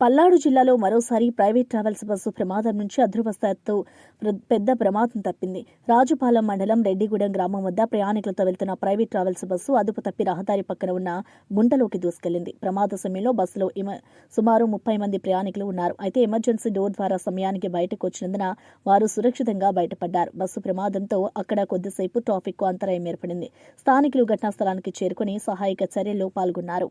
పల్నాడు జిల్లాలో మరోసారి private travels bus ప్రమాదం నుంచి అదృవస్థాత్తు పెద్ద ప్రమాదం తప్పింది. రాజుపాలెం మండలం రెడ్డిగూడెం గ్రామం వద్ద ప్రయాణికులతో వెళ్తున్న ప్రైవేట్ ట్రావెల్స్ బస్సు అదుపు తప్పి రహదారి పక్కన ఉన్న గుంటలోకి దూసుకెళ్ళింది. ప్రమాద సమయంలో బస్సులో సుమారు ముప్పై మంది ప్రయాణికులు ఉన్నారు. అయితే ఎమర్జెన్సీ డోర్ ద్వారా సమయానికి బయటకు వచ్చినందున వారు సురక్షితంగా బయటపడ్డారు. బస్సు ప్రమాదంతో అక్కడ కొద్దిసేపు ట్రాఫిక్ అంతరాయం ఏర్పడింది. స్థానికులు ఘటనా స్థలానికి చేరుకుని సహాయక చర్యల్లో పాల్గొన్నారు.